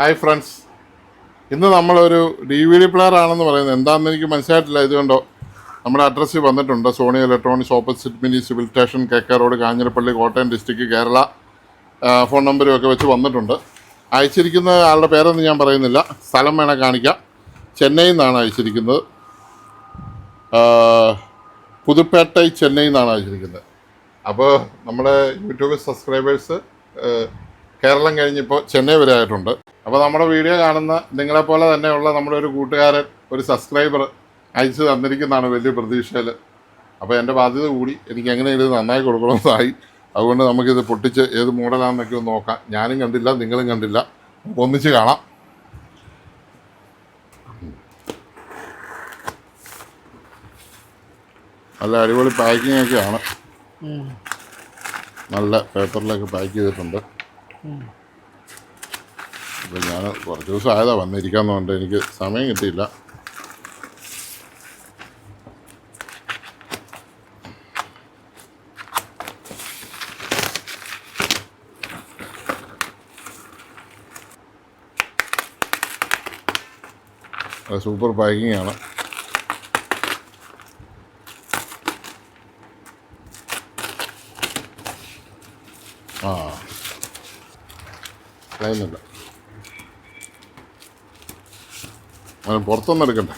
Hi friends. ഇന്ന് നമ്മളൊരു D V D player ആണെന്ന് പറയുന്നത് എന്താണെന്ന് എനിക്ക് മനസ്സിലായിട്ടില്ല. ഇതുകൊണ്ടോ നമ്മുടെ അഡ്രസ്സ് വന്നിട്ടുണ്ട്. Sony electronics opposite mini civil station K K road Kanjirappally Kottayam district Kerala phone നമ്പരും ഒക്കെ വെച്ച് വന്നിട്ടുണ്ട്. അയച്ചിരിക്കുന്ന ആളുടെ പേരൊന്നും ഞാൻ പറയുന്നില്ല. സ്ഥലം വേണേൽ കാണിക്കാം. ചെന്നൈയിൽ നിന്നാണ് അയച്ചിരിക്കുന്നത്. പുതുപ്പേട്ടൈ ചെന്നൈയിൽ നിന്നാണ് അയച്ചിരിക്കുന്നത്. അപ്പോൾ നമ്മുടെ യൂട്യൂബ് സബ്സ്ക്രൈബേഴ്സ് കേരളം കഴിഞ്ഞിപ്പോൾ ചെന്നൈ വരെ ആയിട്ടുണ്ട്. അപ്പോൾ നമ്മുടെ വീഡിയോ കാണുന്ന നിങ്ങളെപ്പോലെ തന്നെയുള്ള നമ്മുടെ ഒരു കൂട്ടുകാരൻ ഒരു സബ്സ്ക്രൈബർ അയച്ചു തന്നിരിക്കുന്നതാണ് വലിയ പ്രതീക്ഷയിൽ അപ്പോൾ എന്റെ ബാധ്യത കൂടി എനിക്ക് എങ്ങനെ ഇത് നന്നായി കൊടുക്കണമെന്നായി. അതുകൊണ്ട് നമുക്കിത് പൊട്ടിച്ച് ഏത് മോഡലാണെന്നൊക്കെ ഒന്ന് നോക്കാം. ഞാനും കണ്ടില്ല നിങ്ങളും കണ്ടില്ല. ഒന്നിച്ച് കാണാം. നല്ല അടിപൊളി പാക്കിംഗ് ഒക്കെയാണ് നല്ല പേപ്പറിലൊക്കെ പാക്ക് ചെയ്തിട്ടുണ്ട്. അപ്പം ഞാൻ കുറച്ച് ദിവസം ആയതാണ് വന്നിരിക്കാമെന്ന് പറഞ്ഞിട്ട് എനിക്ക് സമയം കിട്ടിയില്ല. സൂപ്പർ പാക്കിംഗ് ആണ്. ആ. കഴിയുന്നില്ല അവൻ പുറത്തൊന്നും എടുക്കണ്ട.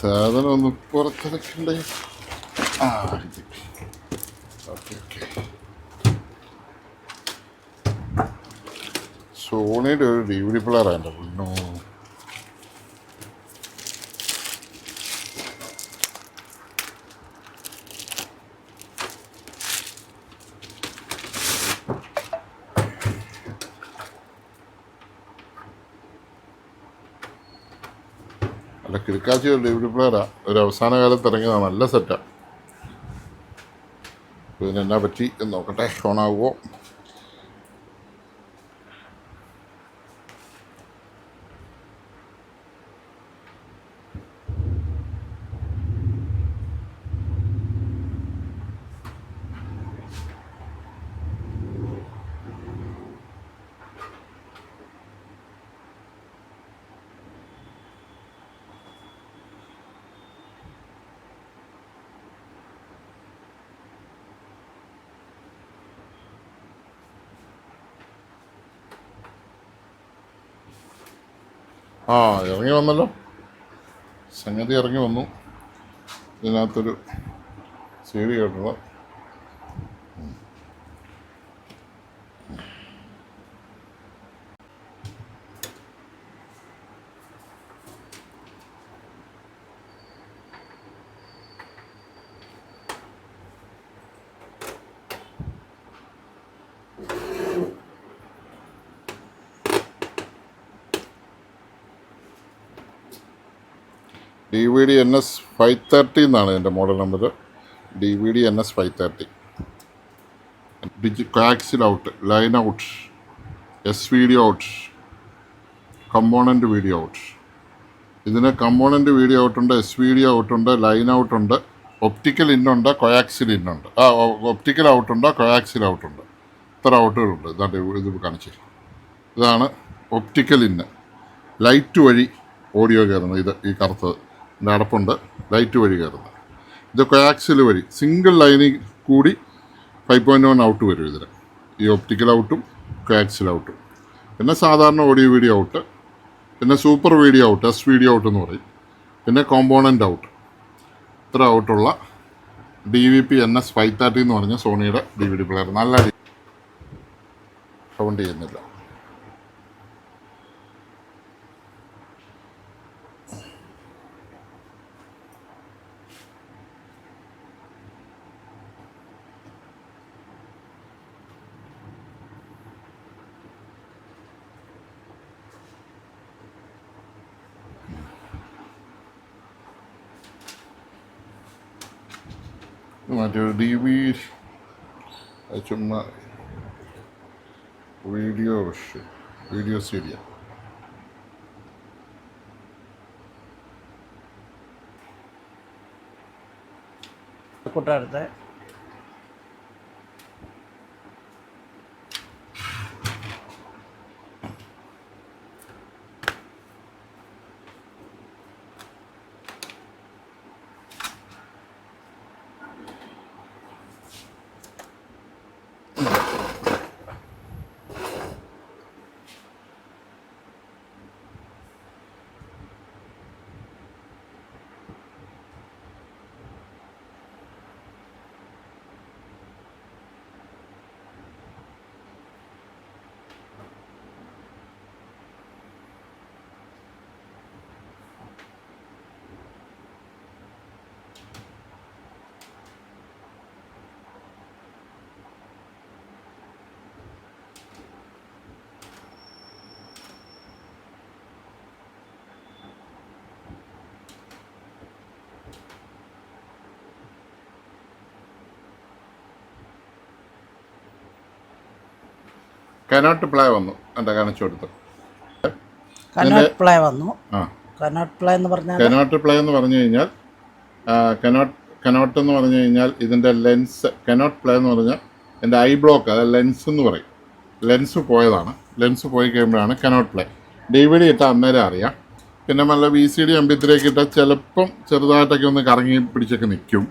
സാധനം ഒന്ന് പുറത്തെടുക്കണ്ടേ? ആ സോണിയുടെ ഒരു ഡി വി ഡി പ്ലെയർ എന്റെ കിടക്കാച്ചി ഒരു ഡി പ്ലെയറാണ് ഒരു അവസാന കാലത്ത് ഇറങ്ങിയതാണ്. നല്ല സെറ്റാണ് ഇതിന് എന്നാ പറ്റി എന്ന് നോക്കട്ടെ. ഓണാകുമോ ആ ഇറങ്ങി വന്നല്ലോ. സംഗതി ഇറങ്ങി വന്നു. ഇതിനകത്തൊരു സീഡി കേട്ടത്. D V D N S five thirty എന്നാണ് എന്റെ model number D V D N S five thirty digi coaxial out line out S video out component video out ഇതിന് കമ്പോണന്റ് വീഡിയോ ഔട്ടുണ്ട് എസ് വീഡിയോ ഔട്ടുണ്ട് line ഔട്ടുണ്ട് optical ഇന്നുണ്ട് coaxial ഇന്നുണ്ട് ആ optical ഔട്ടുണ്ട് കൊയാക്സിൽ ഔട്ടുണ്ട് ഇത്ര ഔട്ടുകളുണ്ട് ഇതാണ്ട് ഇത് കാണിച്ചത് ഇതാണ് ഒപ്റ്റിക്കൽ ഇന്ന് ലൈറ്റ് വഴി ഓഡിയോ കയറുന്നത്. ഇത് ഈ കറുത്തത്. ഇതിന്റെ അടപ്പുണ്ട് ലൈറ്റ് വഴി കയറുന്നത് ഇത് കോയാക്സിൽ വഴി സിംഗിൾ ലൈനിൽ കൂടി ഫൈവ് പോയിന്റ് വൺ ഔട്ട് വരും ഇതിൽ ഈ ഒപ്റ്റിക്കൽ ഔട്ടും കോയാക്സിൽ ഔട്ടും പിന്നെ സാധാരണ ഓഡിയോ വീഡിയോ ഔട്ട് പിന്നെ super video out S video out എന്ന് പറയും. പിന്നെ കോമ്പോണന്റ് ഔട്ട് ഇത്ര ഔട്ടുള്ള D V P N S five thirty എന്ന് പറഞ്ഞ സോണിയുടെ ഡി വി ഡി പ്ലെയർ നല്ല സൗണ്ട് ചെയ്യുന്നില്ല. മറ്റേ ഡി വി ചുമ്മാ വീഡിയോ വീഡിയോ സീരിയ. കൂട്ടുകാരത്തെ കനോട്ട് പ്ലേ വന്നു. എന്റെ കാണിച്ചു കൊടുത്തു? കനോട്ട് പ്ലേ വന്നു. ആ. കനോട്ട് പ്ലേ എന്ന് പറഞ്ഞാൽ കനോട്ട് പ്ലേ എന്ന് പറഞ്ഞു കഴിഞ്ഞാൽ കനോട്ട് കനോട്ട് എന്ന് പറഞ്ഞു കഴിഞ്ഞാൽ ഇതിന്റെ ലെൻസ് കനോട്ട് പ്ലേ എന്ന് പറഞ്ഞാൽ എന്റെ ഐ ബ്ലോക്ക് അതായത് ലെൻസ് എന്ന് പറയും. ലെൻസ് പോയതാണ്. ലെൻസ് പോയി കഴിയുമ്പോഴാണ് cannot play. D V D ഇട്ടാൽ അന്നേരം അറിയാം. പിന്നെ നല്ല V C D M P ത്രീയൊക്കെ ഇട്ടാൽ ചിലപ്പം ചെറുതായിട്ടൊക്കെ ഒന്ന് കറങ്ങി പിടിച്ചൊക്കെ നിൽക്കും.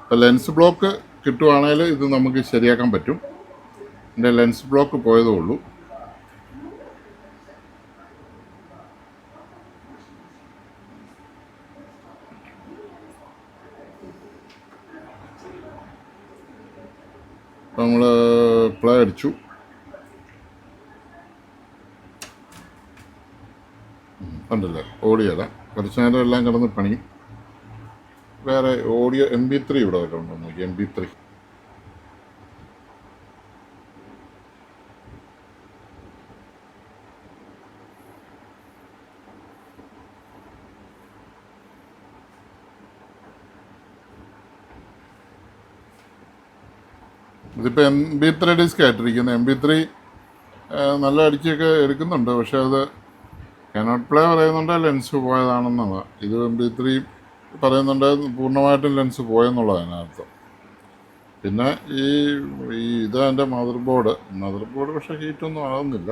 അപ്പോൾ ലെൻസ് ബ്ലോക്ക് കിട്ടുവാണെങ്കിൽ ഇത് നമുക്ക് ശരിയാക്കാൻ പറ്റും. എന്റെ ലെൻസ് ബ്ലോക്ക് പോയതേ ഉള്ളൂ. നമ്മൾ പ്ലേ അടിച്ചു. ഉം, ഓഡിയോ ഓടിയല്ല കുറച്ച് നേരം എല്ലാം കിടന്ന് പണി. വേറെ ഓഡിയോ എം ബി ത്രീ ഇവിടെ വരെ ഉണ്ടോ നോക്കി M B three M B three disc ആയിട്ടിരിക്കുന്നത് M B three നല്ല അടിച്ചൊക്കെ എടുക്കുന്നുണ്ട്. പക്ഷേ അത് കനോട്ട് പ്ലേ പറയുന്നുണ്ട് ലെൻസ് പോയതാണെന്നാണ് ഇത് എം ബി ത്രീ പറയുന്നുണ്ട് പൂർണമായിട്ടും ലെൻസ് പോയെന്നുള്ളതാണ് പിന്നെ ഈ ഈ എന്റെ മദർ ബോർഡ് മദർ ബോർഡ് പക്ഷേ ഹീറ്റൊന്നും ആകുന്നില്ല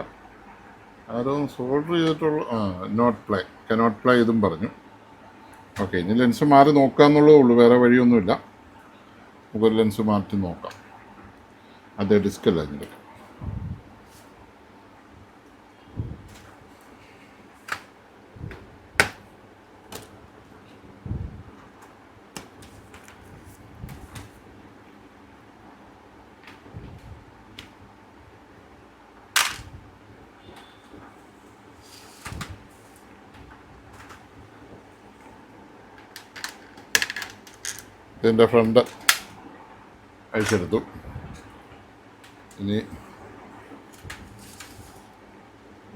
ആരോ സോൾഡർ ചെയ്തിട്ടുള്ള ആ നോട്ട് പ്ലേ കനോട്ട് പ്ലേ ഇതും പറഞ്ഞു. ഓക്കെ ഇനി ലെൻസ് മാറി നോക്കാമെന്നുള്ളതേ ഉള്ളൂ. വേറെ വഴിയൊന്നുമില്ല. നമുക്കൊരു ലെൻസ് മാറ്റി നോക്കാം. അതെ ഡിസ്ക് അല്ല ഇതിന്റെ ഇതിന്റെ ഫ്രണ്ട് അഴിച്ചെടുത്തു. ഇനി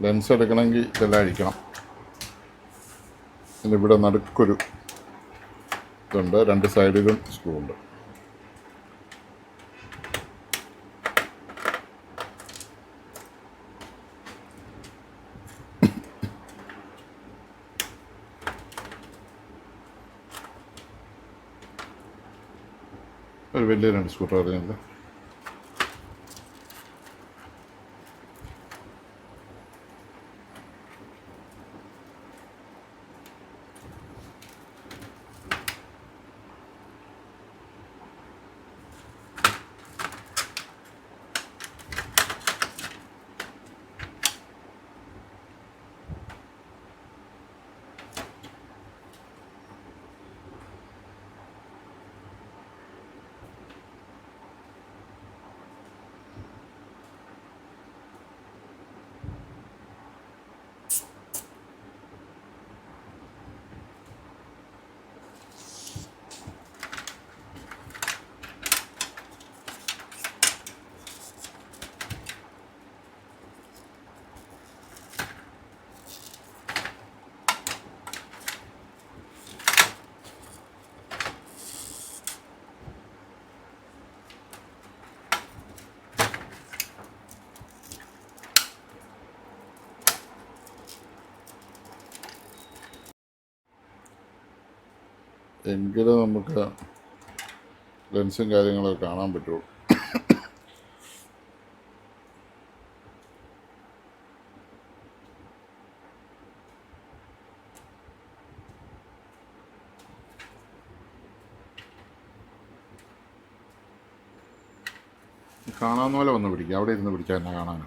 ലെൻസ് എടുക്കണമെങ്കിൽ ഇതെല്ലാം അഴിക്കണം. ഇതിവിടെ നടുക്കൊരു ഇതുണ്ട്. രണ്ട് സൈഡിലും സ്ക്രൂ ഉണ്ട്. ഒരു വലിയ രണ്ട് സ്കൂട്ടർ ഡ്രൈവർ എങ്കിലേ നമുക്ക് ലെൻസും കാര്യങ്ങളൊക്കെ കാണാൻ പറ്റുള്ളൂ. കാണാവുന്ന പോലെ വന്ന് പിടിക്കുക അവിടെ ഇരുന്ന് പിടിക്കുക എന്നെ കാണാൻ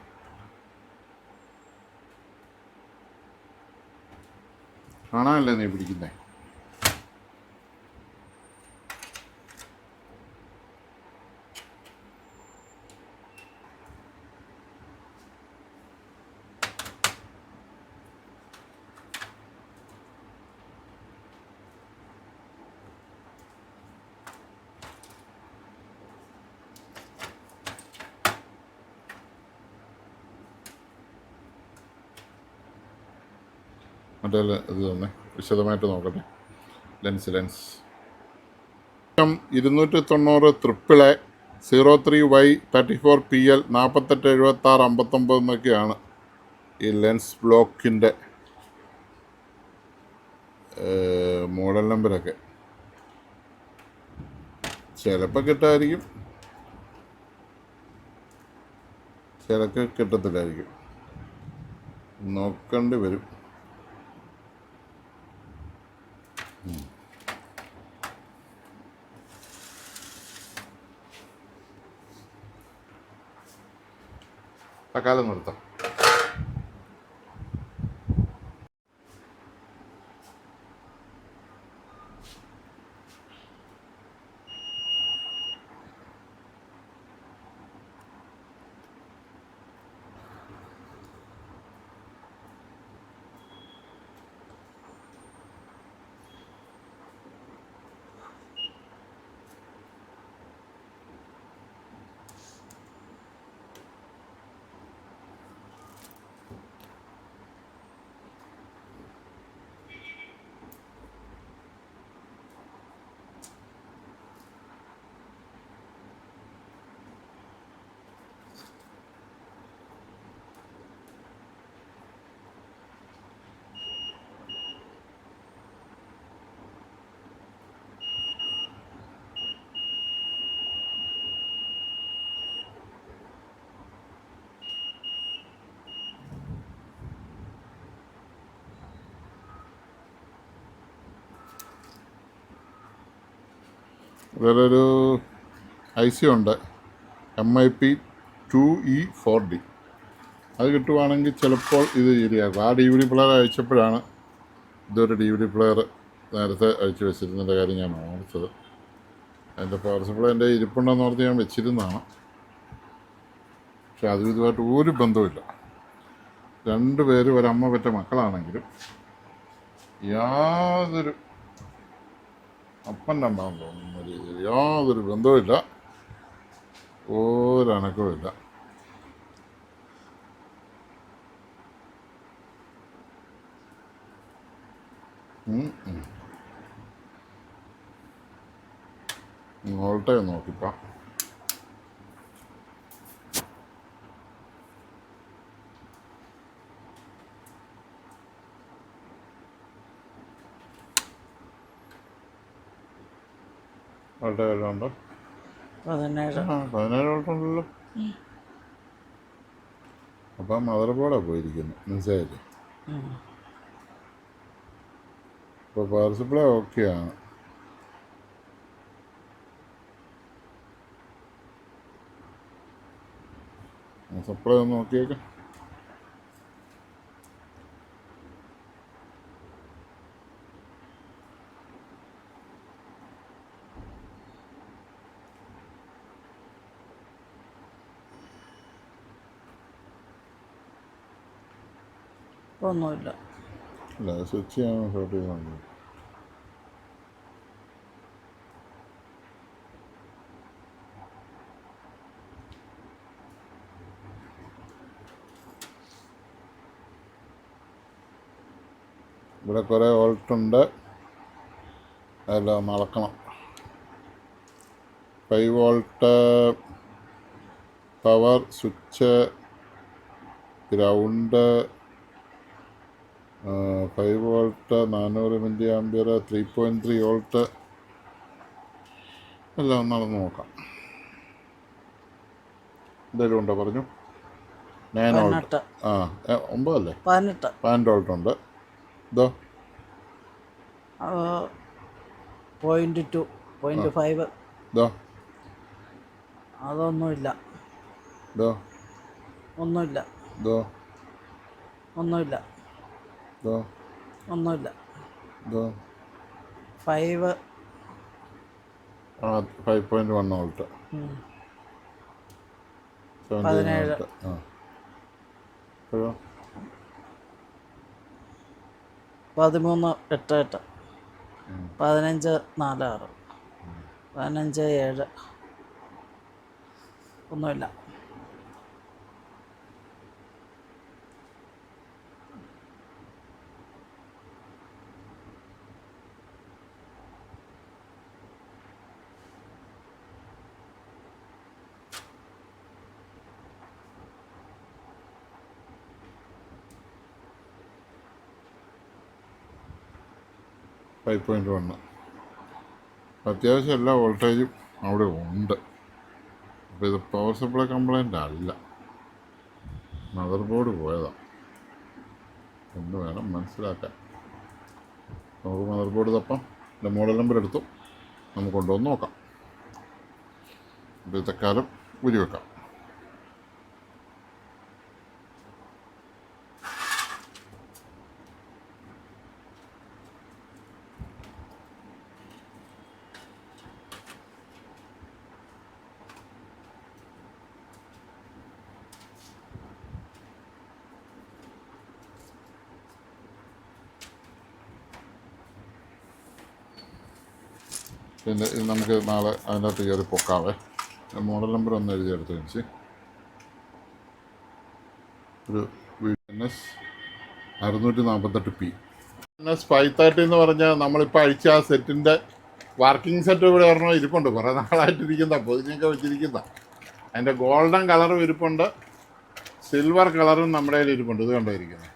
കാണാനല്ലേ നീ പിടിക്കുന്നേ? മറ്റേ ഇത് തന്നെ. വിശദമായിട്ട് നോക്കട്ടെ. Lens lens. ഇരുന്നൂറ്റി തൊണ്ണൂറ് triple zero three Y thirty four P L നാൽപ്പത്തെട്ട് എഴുപത്തി ആറ് അമ്പത്തൊമ്പത് എന്നൊക്കെയാണ് ഈ ലെൻസ് ബ്ലോക്കിന്റെ മോഡൽ നമ്പരൊക്കെ ചിലപ്പോൾ കിട്ടായിരിക്കും ചിലക്ക് കിട്ടത്തില്ലായിരിക്കും. നോക്കേണ്ടി വരും. తకాలం కొడతాం വേറൊരു ഐ സി ഉണ്ട്. M I P two E four D അത് കിട്ടുവാണെങ്കിൽ ചിലപ്പോൾ ഇത് ശരിയാകും. ആ ഡി വി ഡി പ്ലെയർ അയച്ചപ്പോഴാണ് ഇതൊരു ഡി വി ഡി പ്ലെയർ നേരത്തെ അയച്ചു വെച്ചിരുന്നതിന്റെ കാര്യം ഞാൻ ഓർത്തത്. അതിന്റെ പവർ സപ്ലൈ എന്റെ ഇരിപ്പുണ്ടെന്ന് ഓർത്ത് ഞാൻ വെച്ചിരുന്നതാണ്. പക്ഷെ അതും ഇതുമായിട്ട് ഒരു ബന്ധവുമില്ല. രണ്ട് പേര് ഒരമ്മ പറ്റ മക്കളാണെങ്കിലും യാതൊരു അപ്പന്റെ അമ്മ തോന്നുന്നു യാതൊരു ബന്ധവുമില്ല. ഒരനക്കവുമില്ല. വോൾട്ടേജ് നോക്കിപ്പാ. വല്ലതും ഉണ്ടോ പതിനേഴ് ആ പതിനേഴ് വോൾട്ടുണ്ടല്ലോ അപ്പം മദർ ബോർഡാണ് പോയിരിക്കുന്നത് മനസ്സിലായില്ലേ. ഇപ്പോൾ പവർ സപ്ലൈ ഓക്കെയാണ് സപ്ലൈ ഒന്ന് നോക്കിയേക്ക്. അല്ല സ്വിച്ച് ചെയ്യാൻ ഇവിടെ കുറേ വോൾട്ടുണ്ട് അതെല്ലാം അളക്കണം. Five volt power switch ground five volt നാനൂറ് milli ampere three point three volt എല്ലാം നടന്ന് നോക്കാം. എന്തെങ്കിലും ഉണ്ടോ പറഞ്ഞു? Nine volt. ആ ഒമ്പതല്ലേ പതിനെട്ട്. പതിനെട്ട് വോൾട്ട് ഉണ്ട്. ഇതോ? പോയിന്റ് ടു പോയിന്റ് ഫൈവ് ഇതോ? അതൊന്നുമില്ല. ഇതോ? ഒന്നുമില്ല. ഇതോ? ഒന്നുമില്ല. ഒന്നുമില്ല. Five five point one volt പതിനേഴ്. പതിമൂന്ന് എട്ട് എട്ട്. പതിനഞ്ച് നാല് ആറ്. പതിനഞ്ച് ഏഴ്. ഒന്നുമില്ല. ഫൈവ് പോയിന്റ് വണ്ണ് അത്യാവശ്യം എല്ലാ വോൾട്ടേജും അവിടെ ഉണ്ട്. അപ്പോൾ ഇത് പവർ സപ്ലൈ കംപ്ലൈന്റ് അല്ല. മദർ ബോർഡ് പോയതാണ് എന്ന് വേണം മനസ്സിലാക്കാൻ. നമുക്ക് മദർ ബോർഡ് തപ്പാം. എന്റെ മോഡൽ നമ്പർ എടുത്തു. നമുക്ക് കൊണ്ടുവന്ന് നോക്കാം. അപ്പോൾ ഇത് തൽക്കാലം പിന്നെ ഇത് നമുക്ക് നാളെ അതിനകത്ത് കയറി പൊക്കാവേ. മോഡൽ നമ്പർ ഒന്ന് എഴുതിയെടുത്ത് കഴിച്ച് ഒരു എൻ എസ് അറുന്നൂറ്റി നാൽപ്പത്തെട്ട് P N S five thirty എന്ന് പറഞ്ഞാൽ നമ്മളിപ്പോൾ അഴിച്ച ആ സെറ്റിന്റെ വർക്കിംഗ് സെറ്റ് ഇവിടെ ഒരെണ്ണം ഇരിപ്പുണ്ട്. കുറേ നാളായിട്ടിരിക്കുന്ന. പൊതിഞ്ഞൊക്കെ വെച്ചിരിക്കുന്ന. അതിന്റെ ഗോൾഡൻ കളറും ഇരിപ്പുണ്ട്. സിൽവർ കളറും നമ്മുടെ കയ്യിൽ ഇരിപ്പുണ്ട് ഇത് കണ്ടോ ഇരിക്കുന്നത്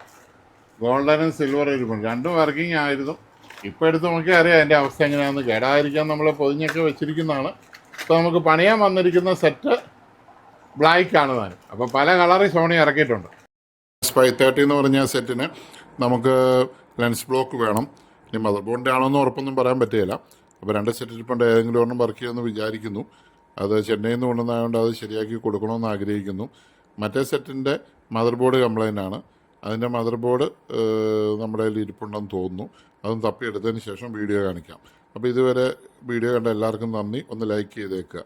ഗോൾഡനും സിൽവറും ഇരിപ്പുണ്ട്. രണ്ടും വർക്കിംഗ് ആയിരുന്നു. ഇപ്പോൾ എടുത്ത് നോക്കിയാൽ അറിയാം അതിന്റെ അവസ്ഥ എങ്ങനെയാണെന്ന്. കേടാതിരിക്കാൻ നമ്മൾ പൊതിഞ്ഞൊക്കെ വെച്ചിരിക്കുന്നതാണ്. ഇപ്പോൾ നമുക്ക് പണിയാൻ വന്നിരിക്കുന്ന സെറ്റ് ബ്ലാക്ക് ആണ് താനും. അപ്പോൾ പല കളറിൽ സോണി ഇറക്കിയിട്ടുണ്ട്. ഫൈവ് തേർട്ടി എന്ന് പറഞ്ഞ സെറ്റിന് നമുക്ക് ലെൻസ് ബ്ലോക്ക് വേണം. ഇനി മദർ ബോർഡിന്റെ ആണോന്ന് ഉറപ്പൊന്നും പറയാൻ പറ്റില്ല അപ്പോൾ രണ്ട് സെറ്റിൽ ഇപ്പം ഏതെങ്കിലും ഒരെണ്ണം വർക്ക് ചെയ്യുമെന്ന് വിചാരിക്കുന്നു. അത് ചെന്നൈയിൽ നിന്ന് കൊണ്ടുവന്നതുകൊണ്ട് അത് ശരിയാക്കി കൊടുക്കണമെന്ന് ആഗ്രഹിക്കുന്നു. മറ്റേ സെറ്റിന്റെ മദർ ബോർഡ് കംപ്ലൈന്റ് ആണ്. അതിന്റെ മദർ ബോർഡ് നമ്മുടെ കയ്യിൽ ഇരിപ്പുണ്ടെന്ന് തോന്നുന്നു. അതും തപ്പിയെടുത്തതിന് ശേഷം വീഡിയോ കാണിക്കാം. അപ്പോൾ ഇതുവരെ വീഡിയോ കണ്ട എല്ലാവർക്കും നന്ദി. ഒന്ന് ലൈക്ക് ചെയ്തേക്കുക.